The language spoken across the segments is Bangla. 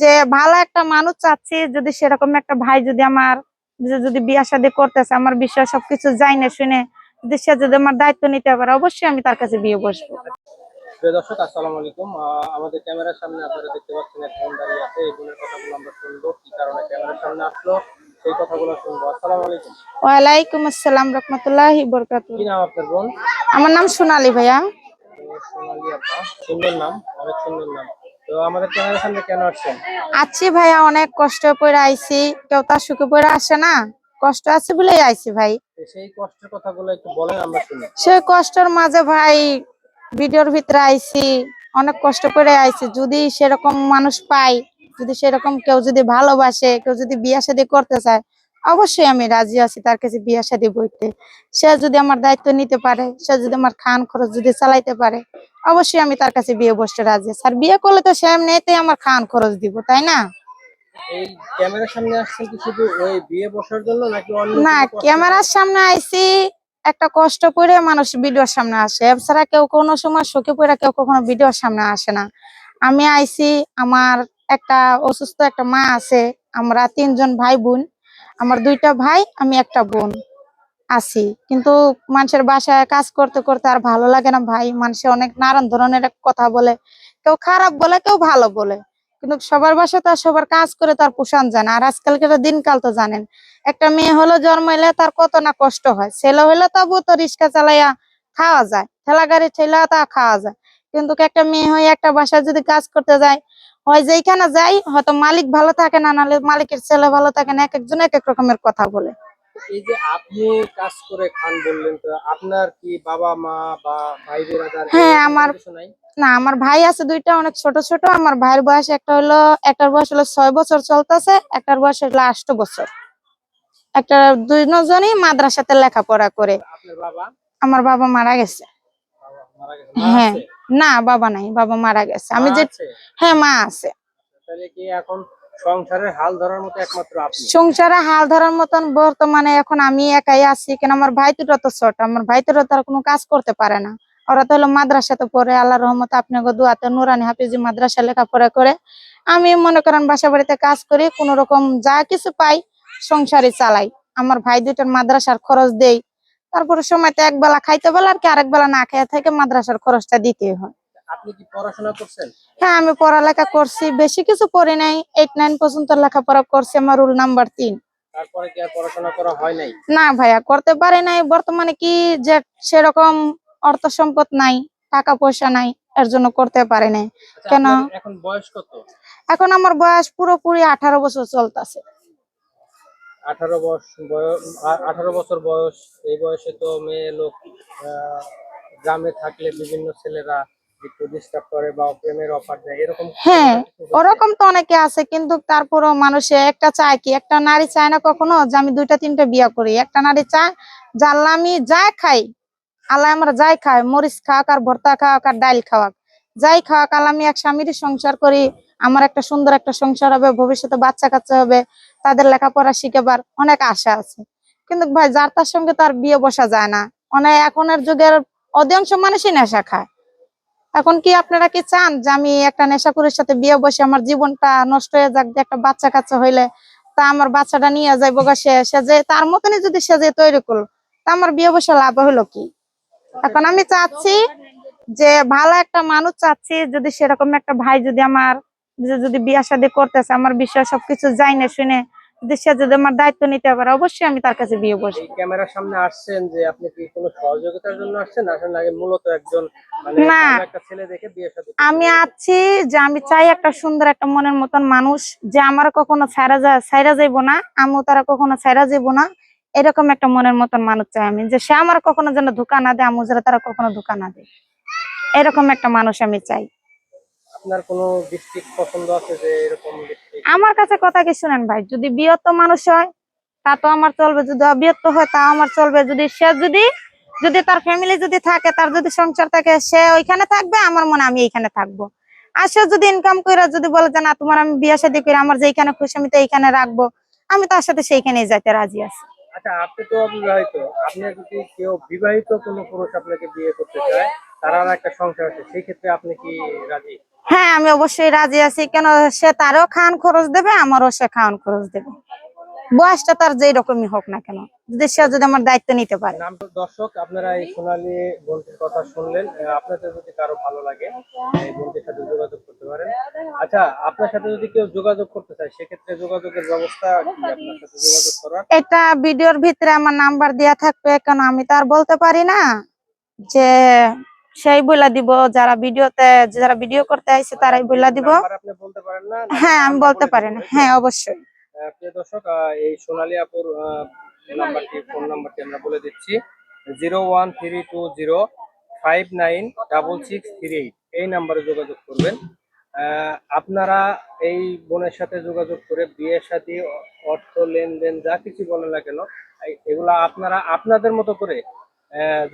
যে ভালো একটা মানুষ চাচ্ছি যদি সেরকম একটা ভাই যদি আমার যদি বিয়া শাদী করতেছে আমার বিষয় সবকিছু যাই না শুনে যদি সে যদি আমার দায়িত্ব নিতে পারে অবশ্যই আমি তার কাছে বিয়ে বসবো। প্রিয় দর্শক আসসালামু আলাইকুম। আমাদের ক্যামেরার সামনে আপনারা দেখতে পাচ্ছেন দাঁড়িয়ে আছে। এই বোনের কথাগুলো আমরা শুনব কি কারণে ক্যামেরার সামনে আসলো সেই কথাগুলো শুনব। আসসালামু আলাইকুম। ওয়ালাইকুম আসসালাম রহমতুল্লাহি কি নাম আপনার বোন? আমার নাম সোনালী ভাইয়া। সোনালী আপা। সুন্দর নাম অনেক সুন্দর নাম। তো আমাদের ক্যামেরার সামনে কেন আসছেন আছি ভাইয়া অনেক কষ্ট করে আইছি। কেউ তার সুখে পড়ে আসে না। কষ্ট আছে বলেই আইছি ভাই। সেই কষ্টের কথাগুলো একটু বলেন আমরা শুনি। সেই কষ্টের মাঝে ভাই ভিডিওর ভিতরে আইছি অনেক কষ্ট করে আইছি। যদি সেরকম মানুষ পাই যদি সেরকম কেউ যদি ভালোবাসে কেউ যদি বিয়া শাদী করতে চায় অবশ্যই আমি রাজি আছি তার কাছে বিয়া শাদী বইতে। সে যদি আমার দায়িত্ব নিতে পারে সে যদি আমার খান খরচ যদি চালাইতে পারে অবশ্যই আমি তার কাছে বিয়ে বসতে রাজি আছি। আর বিয়ে করলে তো সে এমনিতেই আমার খান খরচ দিব তাই না? ক্যামেরার সামনে না ক্যামেরার আইছি একটা কষ্ট করে মানুষ ভিডিওর সামনে আসে। এছাড়া কেউ কোনো সময় শোকে পড়ে কেউ কখনো ভিডিওর সামনে আসে না। আমি আইছি আমার একটা অসুস্থ একটা মা আছে আমরা তিনজন ভাই বোন। আমার দুইটা ভাই, আমি একটা বোন আছি। কিন্তু মানুষের বাসায় কাজ করতে করতে আর ভালো লাগে না ভাই। মানুষে অনেক নানান ধরনের কথা বলে। কেউ খারাপ বলে, কেউ ভালো বলে। কিন্তু সবার বাসায় তো আর সবার কাজ করে তার পোষণ যায় না। আর আজকালকার দিনকাল তো জানেন, একটা মেয়ে হলো জন্মাইলে তার কত না কষ্ট হয়। ছেলে হলে তবু তো রিক্সা চালাইয়া খাওয়া যায় ঠেলা গাড়ি ঠেলা তা খাওয়া যায়। কিন্তু একটা মেয়ে হয়ে একটা বাসায় যদি কাজ করতে যায় হয় যেখানে যাই হয়তো মালিক ভালো থাকে না নাহলে মালিকের ছেলে ভালো থাকে না এক একজন এক এক রকমের কথা বলে। এই যে আপনি কাজ করে খান বললেন তো আপনার কি বাবা মা বা ভাই বেরাদার হ্যাঁ, আমার- না আমার ভাই আছে দুইটা অনেক ছোট ছোট। আমার ভাইয়ের বয়স একটা হলো একটার বয়স হলো ছয় বছর চলতেছে একটার বয়স হলো আষ্ট বছর। একটা দুজনই মাদ্রাসাতে লেখাপড়া করে। বাবা? আমার বাবা মারা গেছে। হ্যাঁ। না বাবা নাই বাবা মারা গেছে। আমি যে হ্যাঁ মা আছে। সংসারে হাল ধরার মতন বর্তমানে এখন আমি একাই আছি কেন আমার ভাই দুটো তো ছোট আমার ভাই দুটো তার কোনো কাজ করতে পারে না। ওরা তো হলো মাদ্রাসাতে পড়ে আল্লাহ রহমত আপনাকে দুয়াতে নুরানি হাফিজি মাদ্রাসা লেখাপড়া করে। আমি মনে করেন বাসা বাড়িতে কাজ করি কোন রকম যা কিছু পাই সংসারে চালাই। আমার ভাই দুটার মাদ্রাসার খরচ দেই। তারপরে সময়তে এক বেলা খাইতে বেলা আর কি আরেক বেলা না খেয়ে থেকে মাদ্রাসার খরচটা দিতে হয়। আপনি কি পড়াশোনা করছেন? হ্যাঁ আমি পড়ালেখা করছি বেশি কিছু পড়ি নাই এইট নাইন পর্যন্ত লেখাপড়া করছি আমার রুল নাম্বার তিন। তারপরে কি আর পড়াশোনা করা হয় নাই? না ভাইয়া করতে পারি নাই বর্তমানে কি যে সেরকম অর্থ সম্পদ নাই টাকা পয়সা নাই এর জন্য করতে পারি নাই। আচ্ছা, কেন? এখন বয়স কত? এখন আমার বয়স পুরোপুরি আঠারো বছর চলতেছে। আঠারো বয়স বয়স আঠারো বছর বয়স এই বয়সে তো মেয়ে লোক গ্রামে থাকলে বিভিন্ন ছেলেরা একটু ডিস্টার্ব করে বা প্রেমের অফার দেয় এরকম হ্যাঁ ওরকম তো অনেকে আছে কিন্তু তারপরও মানুষে একটা চায় কি একটা নারী চায় না কখনো যে আমি দুইটা তিনটা বিয়ে করি। একটা নারী চায় জানলা আমি খাই আল্লাহ আমরা যাই খাই মরিচ খাওয়াক আর ভর্তা খাওয়াক আর ডাল খাওয়াক। যাই খাওয়াক আল্লাহ আমি এক স্বামীর সংসার করি আমার একটা সুন্দর একটা সংসার হবে, ভবিষ্যতে বাচ্চা কাচ্চা হবে, তাদের লেখাপড়া শিখেবার অনেক আশা আছে। কিন্তু ভাই, যার তার সঙ্গে তার বিয়ে বসা যায় না। অনেক এখনের যুগের অধিকাংশ মানুষই নেশা খায়। এখন কি আপনারা কি চান যে আমি একটা নেশাকুরের সাথে বিয়ে বসে আমার জীবনটা নষ্ট হয়ে যাক একটা বাচ্চা কাচ্চা হইলে তা আমার বাচ্চাটা নিয়ে যাইব গা সে সে যে, তার মতনই যদি সে যে তৈরি করল, তা আমার বিয়ে বসে লাভ হলো কি? এখন আমি চাচ্ছি যে ভালো একটা মানুষ চাচ্ছি, যদি সেরকম একটা ভাই যদি আমার যে যদি বিয়া শাদী করতেছে আমার বিষয় সবকিছু যাই না শুনে যদি সে যদি আমার দায়িত্ব নিতে পারে অবশ্যই আমি তার কাছে বিয়ে বসবো। ক্যামেরার সামনে আসছেন যে আপনি কি কোনো সহযোগিতার জন্য আসছেন? আসেন আগে মূলত একজন মানে না। আমি আছি যে আমি চাই একটা সুন্দর একটা মনের মতন মানুষ যে আমার কখনো ছাইরা যা ছাইরা যাইবো না আমিও তারা কখনো ছাইরা যাইবো না। এরকম একটা মনের মতন মানুষ চাই আমি যে সে আমার কখনো যেন ধোকা না দেয় আমিও যেন তারা কখনো ধোকা না দেয়। এরকম একটা মানুষ আমি চাই। আপনার কোনো ডিস্ট্রিক্ট পছন্দ আছে যে এরকম ডিস্ট্রিক্ট আমার কাছে কথা কি শুনেন ভাই? যদি বিয়ত মানুষ হয় তা তো আমার চলবে। যদি অবিয়ত হয় তা আমার চলবে। যদি সে যদি যদি তার ফ্যামিলি যদি থাকে তার যদি সংসার থাকে সে ওইখানে থাকবে আমার মনে আমি এইখানে থাকব। আর সে যদি ইনকাম করে যদি বলে যে না তোমার আমি বিয়ে শাদী করে আমার যেইখানে খুশি আমি তো এইখানে রাখব। আমি তার সাথে সেইখানেই যাইতে রাজি আছি। আচ্ছা আপনি তো অবিবাহিত। আপনি যদি কেউ বিবাহিত কোনো পুরুষ আপনাকে বিয়ে করতে চায় তার একটা সংসার আছে সেই ক্ষেত্রে আপনি কি রাজি? হ্যাঁ আমি অবশ্যই রাজি আছি। কেন সে তারও খাওয়ান খরচ দেবে আমারও সে খাওয়ান খরচ দেবে। বয়সটা তার যেই রকমই হোক না কেন যদি সে যদি আমার দায়িত্ব নিতে পারে। দর্শক আপনারা এই সোনালী বোনটির কথা শুনলেন। আপনাদের যদি কারও ভালো লাগে এই বোনটির সাথে যোগাযোগ করতে পারেন। আচ্ছা আপনার সাথে যদি কেউ যোগাযোগ করতে চায় সেক্ষেত্রে যোগাযোগের ব্যবস্থা আপনার সাথে যোগাযোগ করার? এটা ভিডিওর ভিতরে আমার নাম্বার দেওয়া থাকবে কেন আমি তো আর বলতে পারি না যে সেই বইলা দিব যারা ভিডিওতে যারা ভিডিও করতে আইছে তারাই বইলা দিব। হ্যাঁ আমি বলতে বলে পারি না হ্যাঁ অবশ্যই। প্রিয় দর্শক এই সোনালী আপুর নাম্বারটি ফোন নাম্বারটি আমরা বলে দিচ্ছি। Zero one three two zero five nine double six three eight. এই নাম্বারে যোগাযোগ করবেন। আপনারা এই বোনের সাথে যোগাযোগ করে বিয়ের সাথে অর্থ লেনদেন যা কিছু বলেন না কেন এগুলা আপনারা আপনাদের মতো করে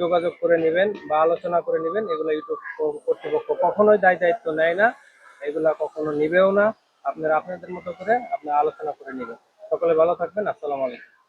যোগাযোগ করে নেবেন বা আলোচনা করে নেবেন, এগুলো ইউটিউব কর্তৃপক্ষ কখনোই দায় দায়িত্ব নেয় না, এগুলা কখনো নিবেও না। আপনারা আপনাদের মতো করে আপনারা আলোচনা করে নেবেন। সকলে ভালো থাকবেন, আসসালামু আলাইকুম।